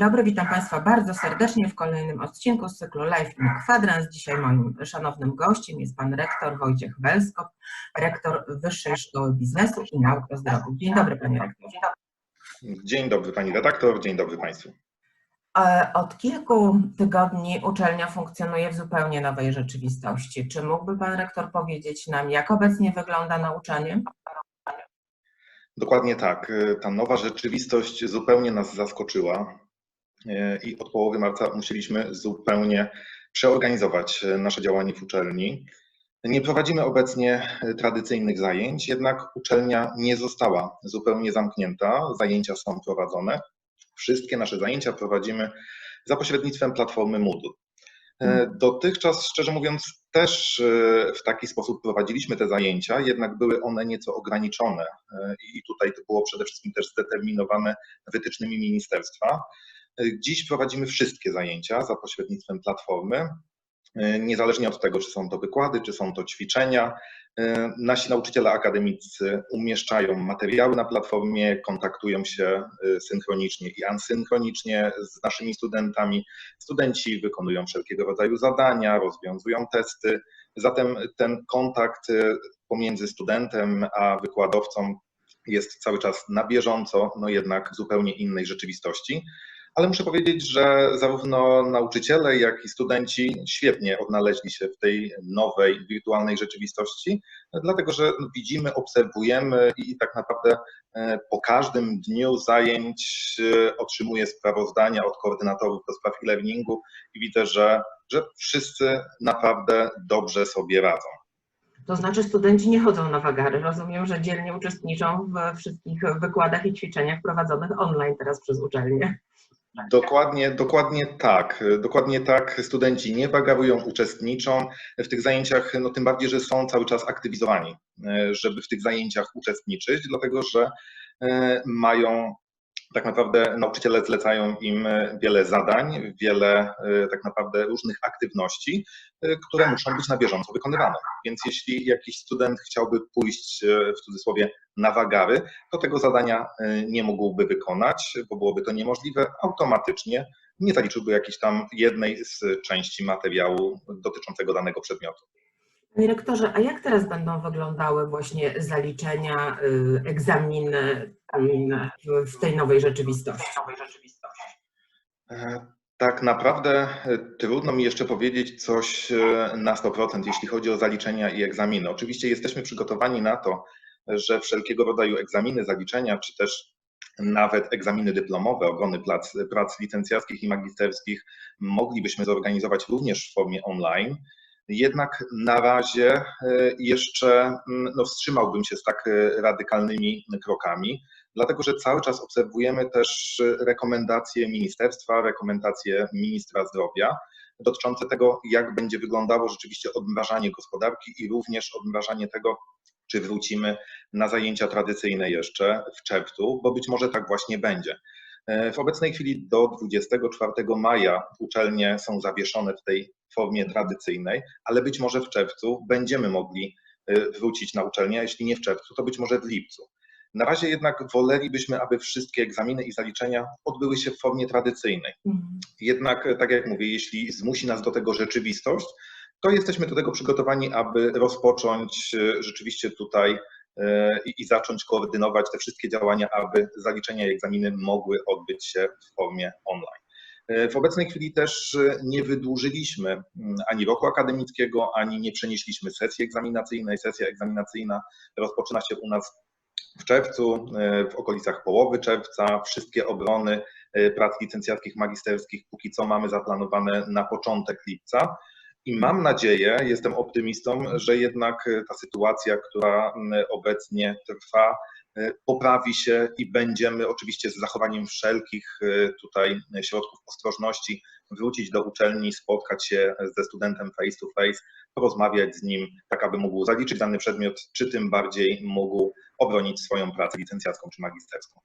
Dobry, witam Państwa bardzo serdecznie w kolejnym odcinku z cyklu Life in Kwadrans. Dzisiaj moim szanownym gościem jest Pan Rektor Wojciech Welskop, Rektor Wyższej Szkoły Biznesu i Nauk o Zdrowiu. Dzień dobry Panie Rektorze. Dzień dobry Pani redaktor, dzień dobry Państwu. E, od kilku tygodni uczelnia funkcjonuje w zupełnie nowej rzeczywistości. Czy mógłby Pan Rektor powiedzieć nam, jak obecnie wygląda nauczanie? Dokładnie tak. Ta nowa rzeczywistość zupełnie nas zaskoczyła e, i od połowy marca musieliśmy zupełnie przeorganizować nasze działanie w uczelni. Nie prowadzimy obecnie tradycyjnych zajęć, jednak uczelnia nie została zupełnie zamknięta. Zajęcia są prowadzone. Wszystkie nasze zajęcia prowadzimy za pośrednictwem platformy Moodle. E, dotychczas, szczerze mówiąc, też e, w taki sposób prowadziliśmy te zajęcia, jednak były one nieco ograniczone e, i tutaj to było przede wszystkim też zdeterminowane wytycznymi ministerstwa. Dziś prowadzimy wszystkie zajęcia za pośrednictwem platformy. E, niezależnie od tego, czy są to wykłady, czy są to ćwiczenia. E, nasi nauczyciele akademicy umieszczają materiały na platformie, kontaktują się e, synchronicznie i asynchronicznie z naszymi studentami. Studenci wykonują wszelkiego rodzaju zadania, rozwiązują testy. Zatem ten kontakt pomiędzy studentem a wykładowcą jest cały czas na bieżąco, no jednak zupełnie innej rzeczywistości ale muszę powiedzieć, że zarówno nauczyciele, jak i studenci świetnie odnaleźli się w tej nowej, wirtualnej rzeczywistości, dlatego że widzimy, obserwujemy i tak naprawdę e, po każdym dniu zajęć e, otrzymuję sprawozdania od koordynatorów do spraw e-learningu i widzę, że, że wszyscy naprawdę dobrze sobie radzą. To znaczy studenci nie chodzą na wagary. Rozumiem, że dzielnie uczestniczą we wszystkich wykładach i ćwiczeniach prowadzonych online teraz przez uczelnię. Dokładnie, dokładnie tak. Dokładnie tak. Studenci nie bagarują, uczestniczą w tych zajęciach, no tym bardziej, że są cały czas aktywizowani, żeby w tych zajęciach uczestniczyć, dlatego że e, mają tak naprawdę nauczyciele zlecają im wiele zadań, wiele e, tak naprawdę różnych aktywności, e, które muszą być na bieżąco wykonywane. Więc jeśli jakiś student chciałby pójść e, w cudzysłowie na wagary, to tego zadania nie mógłby wykonać, bo byłoby to niemożliwe. Automatycznie nie zaliczyłby jakiejś tam jednej z części materiału dotyczącego danego przedmiotu. Panie rektorze, a jak teraz będą wyglądały właśnie zaliczenia, y, egzaminy w tej nowej rzeczywistości? E, tak naprawdę e, trudno mi jeszcze powiedzieć coś e, na 100%, jeśli chodzi o zaliczenia i egzaminy. Oczywiście jesteśmy przygotowani na to, że wszelkiego rodzaju egzaminy, zaliczenia, czy też nawet egzaminy dyplomowe obrony prac, prac licencjackich i magisterskich moglibyśmy zorganizować również w formie online. Jednak na razie e, jeszcze mm, no, wstrzymałbym się z tak e, radykalnymi krokami, dlatego że cały czas obserwujemy też rekomendacje ministerstwa, rekomendacje ministra zdrowia dotyczące tego, jak będzie wyglądało rzeczywiście odmrażanie gospodarki i również odmrażanie tego, czy wrócimy na zajęcia tradycyjne jeszcze w czerwcu, bo być może tak właśnie będzie. E, w obecnej chwili do 24 maja uczelnie są zawieszone w tej formie tradycyjnej, ale być może w czerwcu będziemy mogli e, wrócić na uczelnię, a jeśli nie w czerwcu, to być może w lipcu. Na razie jednak wolelibyśmy, aby wszystkie egzaminy i zaliczenia odbyły się w formie tradycyjnej. Mhm. Jednak, e, tak jak mówię, jeśli zmusi nas do tego rzeczywistość, to jesteśmy do tego przygotowani, aby rozpocząć rzeczywiście tutaj E, i, zacząć koordynować te wszystkie działania, aby zaliczenia i egzaminy mogły odbyć się w formie online. E, w obecnej chwili też e, nie wydłużyliśmy mm, ani roku akademickiego, ani nie przenieśliśmy sesji egzaminacyjnej. Sesja egzaminacyjna rozpoczyna się u nas w czerwcu, w okolicach połowy czerwca. Wszystkie obrony prac licencjackich, magisterskich póki co mamy zaplanowane na początek lipca. I mam nadzieję, jestem optymistą, że jednak e, ta sytuacja, która obecnie trwa, e, poprawi się i będziemy oczywiście z zachowaniem wszelkich e, tutaj środków ostrożności wrócić do uczelni, spotkać się ze studentem face to face, porozmawiać z nim, tak aby mógł zaliczyć dany przedmiot, czy tym bardziej mógł obronić swoją pracę licencjacką czy magisterską.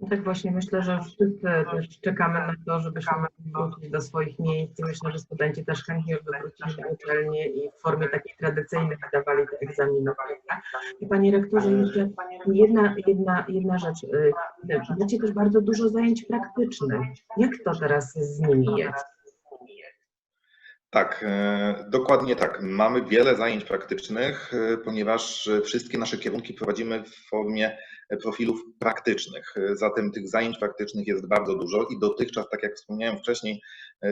No tak właśnie myślę, że wszyscy też czekamy na to, żebyśmy wrócić do swoich miejsc i myślę, że studenci też chętnie wrócili na uczelnię i w formie takiej tradycyjnej wydawali te egzaminy. I Panie Rektorze, jeszcze jedna, jedna, jedna rzecz. y, Macie też bardzo dużo zajęć praktycznych. Jak to teraz z nimi jest? Tak, e, dokładnie tak. Mamy wiele zajęć praktycznych, e, ponieważ e, wszystkie nasze kierunki prowadzimy w formie profilów praktycznych. Zatem tych zajęć praktycznych jest bardzo dużo i dotychczas, tak jak wspomniałem wcześniej,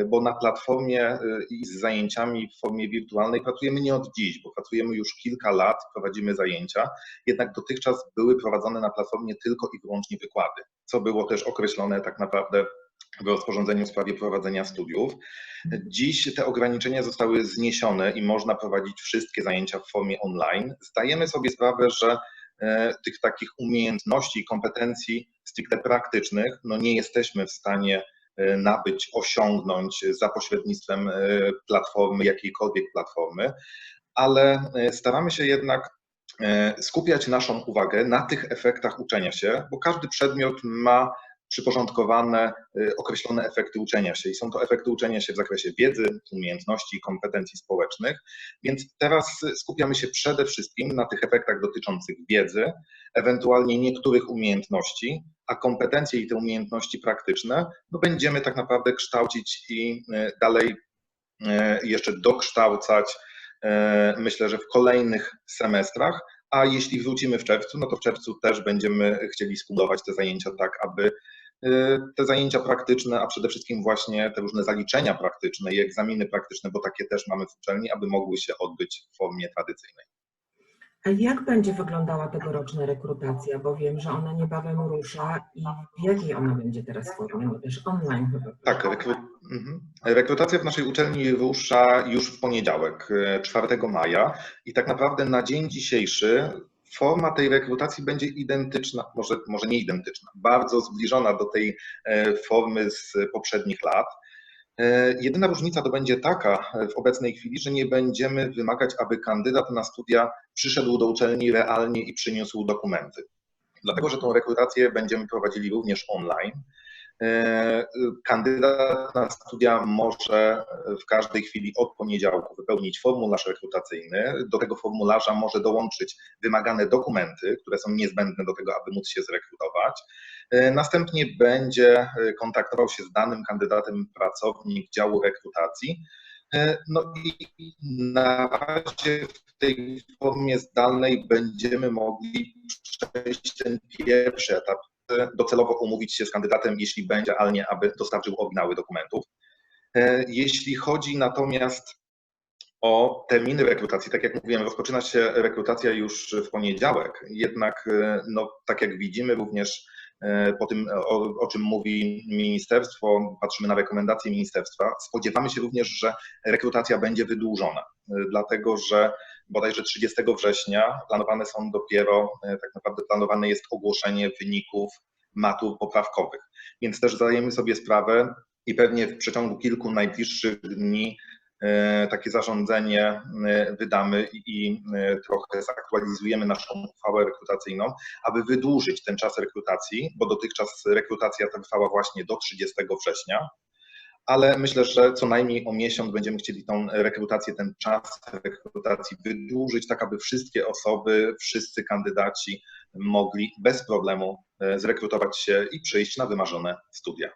bo na platformie i z zajęciami w formie wirtualnej pracujemy nie od dziś, bo pracujemy już kilka lat, prowadzimy zajęcia, jednak dotychczas były prowadzone na platformie tylko i wyłącznie wykłady, co było też określone tak naprawdę w rozporządzeniu w sprawie prowadzenia studiów. Dziś te ograniczenia zostały zniesione i można prowadzić wszystkie zajęcia w formie online. Zdajemy sobie sprawę, że e, tych takich umiejętności i kompetencji stricte praktycznych no nie jesteśmy w stanie e, nabyć, osiągnąć za pośrednictwem e, platformy, jakiejkolwiek platformy, ale staramy się jednak skupiać naszą uwagę na tych efektach uczenia się, bo każdy przedmiot ma przyporządkowane y, określone efekty uczenia się. I są to efekty uczenia się w zakresie wiedzy, umiejętności kompetencji społecznych, więc teraz skupiamy się przede wszystkim na tych efektach dotyczących wiedzy, ewentualnie niektórych umiejętności, a kompetencje i te umiejętności praktyczne no będziemy tak naprawdę kształcić i y, dalej y, jeszcze dokształcać, myślę, że w kolejnych semestrach, a jeśli wrócimy w czerwcu, no to w czerwcu też będziemy chcieli skumulować te zajęcia tak, aby y, te zajęcia praktyczne, a przede wszystkim właśnie te różne zaliczenia praktyczne i egzaminy praktyczne, bo takie też mamy w uczelni, aby mogły się odbyć w formie tradycyjnej. Jak będzie wyglądała tegoroczna rekrutacja? Bo wiem, że ona niebawem rusza i w jakiej ona będzie teraz formie? Też online chyba. Tak, rekru... mhm. rekrutacja w naszej uczelni rusza już w poniedziałek, 4 e, maja i tak naprawdę na dzień dzisiejszy forma tej rekrutacji będzie identyczna, może, może nie identyczna, bardzo zbliżona do tej e, formy z poprzednich lat. E, jedyna różnica to będzie taka w obecnej chwili, że nie będziemy wymagać, aby kandydat na studia przyszedł do uczelni realnie i przyniósł dokumenty. Dlatego, że tą rekrutację będziemy prowadzili również online. E, kandydat na studia może w każdej chwili od poniedziałku wypełnić formularz rekrutacyjny. Do tego formularza może dołączyć wymagane dokumenty, które są niezbędne do tego, aby móc się zrekrutować. E, następnie będzie e, kontaktował się z danym kandydatem pracownik działu rekrutacji. No i na razie w tej formie zdalnej będziemy mogli przejść ten pierwszy etap docelowo umówić się z kandydatem, jeśli będzie realnie, aby dostarczył oryginały dokumentów. E, jeśli chodzi natomiast o terminy rekrutacji, tak jak mówiłem, rozpoczyna się rekrutacja już w poniedziałek, jednak e, no, tak jak widzimy również e, po tym, o, o, czym mówi ministerstwo, patrzymy na rekomendacje ministerstwa, spodziewamy się również, że rekrutacja będzie wydłużona, dlatego że bodajże 30 września planowane są dopiero, e, tak naprawdę planowane jest ogłoszenie wyników matur poprawkowych. Więc też zdajemy sobie sprawę i pewnie w przeciągu kilku najbliższych dni e, takie zarządzenie e, wydamy i trochę zaktualizujemy naszą uchwałę rekrutacyjną, aby wydłużyć ten czas rekrutacji, bo dotychczas rekrutacja trwała właśnie do 30 września ale myślę, że co najmniej o miesiąc będziemy chcieli tą rekrutację, ten czas rekrutacji wydłużyć, tak aby wszystkie osoby, wszyscy kandydaci mogli bez problemu e, zrekrutować się i przyjść na wymarzone studia.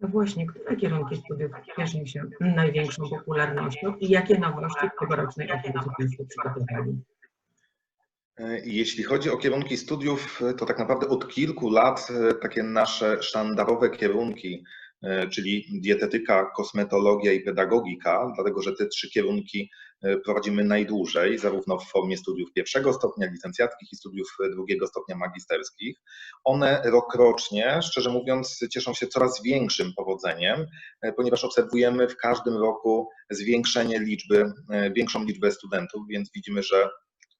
No właśnie, które kierunki studiów cieszą się największą popularnością i jakie nowości w tegorocznej ofercie Państwo przygotowali? E, jeśli chodzi o kierunki studiów, to tak naprawdę od kilku lat e, takie nasze sztandarowe kierunki E, czyli dietetyka, kosmetologia i pedagogika, dlatego że te trzy kierunki e, prowadzimy najdłużej, zarówno w formie studiów pierwszego stopnia licencjackich i studiów drugiego stopnia magisterskich. One rokrocznie, szczerze mówiąc, cieszą się coraz większym powodzeniem, e, ponieważ obserwujemy w każdym roku zwiększenie liczby, większą liczbę studentów, więc widzimy, że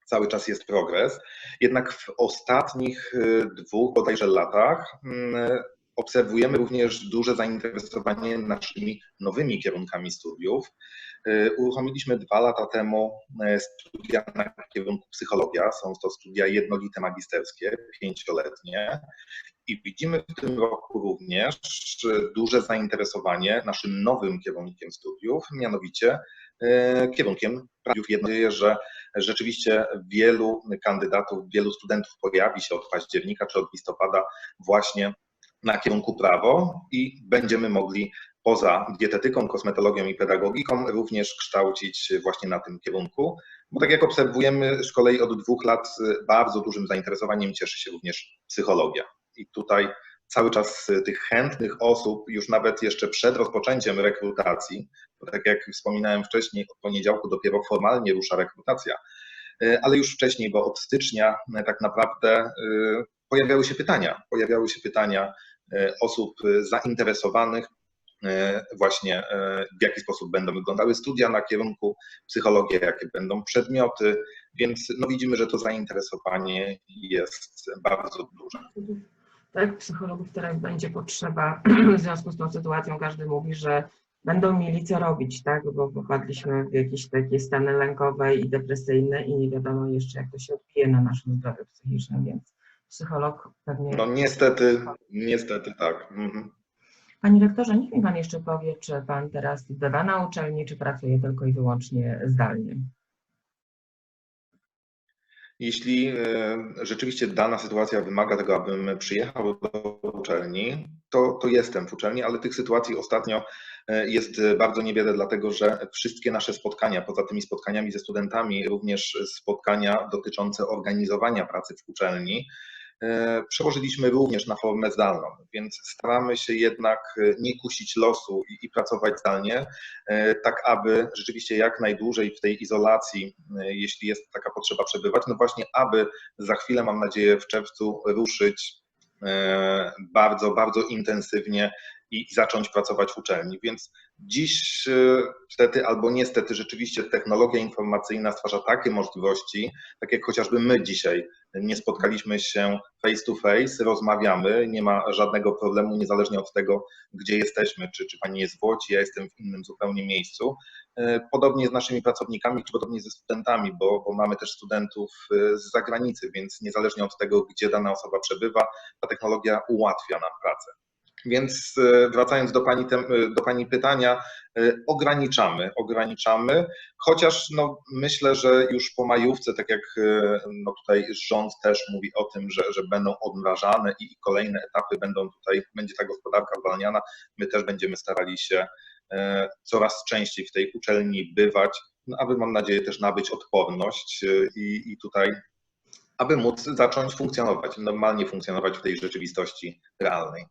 cały czas jest progres. Jednak w ostatnich dwóch bodajże latach mm, Obserwujemy również duże zainteresowanie naszymi nowymi kierunkami studiów. Y, uruchomiliśmy dwa lata temu y, studia na kierunku psychologia. Są to studia jednolite magisterskie, pięcioletnie. I widzimy w tym roku również duże zainteresowanie naszym nowym kierunkiem studiów, mianowicie e, kierunkiem praw. Jedno nadzieję, że rzeczywiście wielu kandydatów, wielu studentów pojawi się od października czy od listopada właśnie na kierunku prawo i będziemy mogli poza dietetyką, kosmetologią i pedagogiką również kształcić właśnie na tym kierunku. Bo tak jak obserwujemy, z kolei od dwóch lat bardzo dużym zainteresowaniem cieszy się również psychologia. I tutaj cały czas tych chętnych osób, już nawet jeszcze przed rozpoczęciem rekrutacji, bo tak jak wspominałem wcześniej, od poniedziałku dopiero formalnie rusza rekrutacja, ale już wcześniej, bo od stycznia tak naprawdę pojawiały się pytania, pojawiały się pytania osób zainteresowanych właśnie w jaki sposób będą wyglądały studia na kierunku psychologia, jakie będą przedmioty, więc no widzimy, że to zainteresowanie jest bardzo duże. Tak, psychologów teraz będzie potrzeba. W związku z tą sytuacją każdy mówi, że będą mieli co robić, tak? Bo popadliśmy w jakieś takie stany lękowe i depresyjne i nie wiadomo jeszcze, jak to się odbije na naszym zdrowiu psychicznym, więc psycholog pewnie. No niestety, niestety tak. Mhm. Panie rektorze, niech mi pan jeszcze powie, czy pan teraz bywa na uczelni, czy pracuje tylko i wyłącznie zdalnie? Jeśli e, rzeczywiście dana sytuacja wymaga tego, abym przyjechał do uczelni, to, to jestem w uczelni, ale tych sytuacji ostatnio e, jest bardzo niewiele, dlatego że wszystkie nasze spotkania, poza tymi spotkaniami ze studentami, również spotkania dotyczące organizowania pracy w uczelni, przełożyliśmy również na formę zdalną, więc staramy się jednak nie kusić losu i, i, pracować zdalnie, tak aby rzeczywiście jak najdłużej w tej izolacji, jeśli jest taka potrzeba przebywać, no właśnie aby za chwilę, mam nadzieję, w czerwcu ruszyć bardzo, bardzo intensywnie i zacząć pracować w uczelni. Więc dziś stety albo niestety rzeczywiście technologia informacyjna stwarza takie możliwości, tak jak chociażby my dzisiaj nie spotkaliśmy się face to face, rozmawiamy, nie ma żadnego problemu, niezależnie od tego, gdzie jesteśmy, czy, czy pani jest w Łodzi, ja jestem w innym zupełnie miejscu. Podobnie z naszymi pracownikami, czy podobnie ze studentami, bo, bo mamy też studentów z zagranicy, więc niezależnie od tego, gdzie dana osoba przebywa, ta technologia ułatwia nam pracę. Więc wracając do pani, do pani pytania, ograniczamy, ograniczamy, chociaż no, myślę, że już po majówce, tak jak no, tutaj rząd też mówi o tym, że, że będą odmrażane i kolejne etapy będą tutaj, będzie ta gospodarka zwalniana, my też będziemy starali się coraz częściej w tej uczelni bywać, no, aby mam nadzieję też nabyć odporność i, i tutaj, aby móc zacząć funkcjonować, normalnie funkcjonować w tej rzeczywistości realnej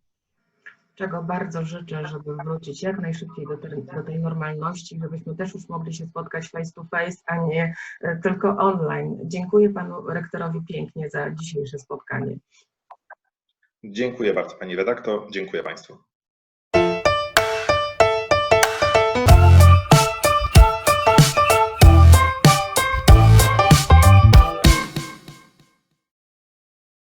czego bardzo życzę, żeby wrócić jak najszybciej do, do, tej normalności, żebyśmy też już mogli się spotkać face to face, a nie tylko online. Dziękuję panu rektorowi pięknie za dzisiejsze spotkanie. Dziękuję bardzo pani redaktor, dziękuję państwu.